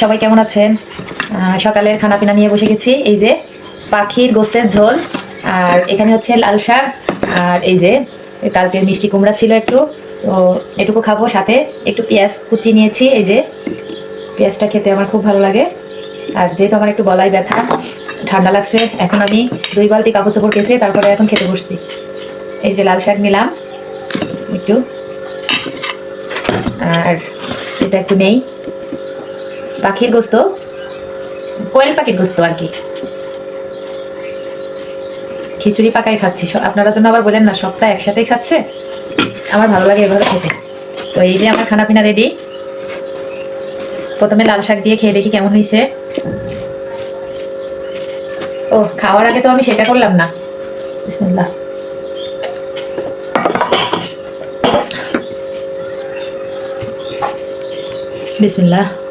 সবাই কেমন আছেন? সকালের খানা পিনা নিয়ে বসে গেছি। এই যে পাখির গোস্তের ঝোল, আর এখানে হচ্ছে লাল শাক, আর এই যে কালকের মিষ্টি কুমড়া ছিল একটু। তো এটুকু খাব, সাথে একটু পেঁয়াজ কুচি নিয়েছি। এই যে পেঁয়াজটা খেতে আমার খুব ভালো লাগে। আর যেহেতু আমার একটু গলায় ব্যথা, ঠান্ডা লাগছে, এখন আমি দুই বালতি কাপড় চোপড় কেসে তারপরে এখন খেতে বসছি। এই যে লাল শাক নিলাম, একটু। আর এটা একটু নেই। পাখির গোস্ত? কোয়েল পাখির গোস্ত আর কি। খিচুড়ি পাকাই খাচ্ছি। আপনারা জন্য আবার বলেন না সপ্তাহ একসাথেই খাচ্ছে? আমার ভালো লাগে এভাবে খেতে। তো এই যে আমার খানা পিনা রেডি। প্রথমে লাল শাক দিয়ে খেয়ে দেখি কেমন হয়েছে ও, খাওয়ার আগে তো আমি সেটা করলাম না। বিসমিল্লাহ। বিসমিল্লাহ।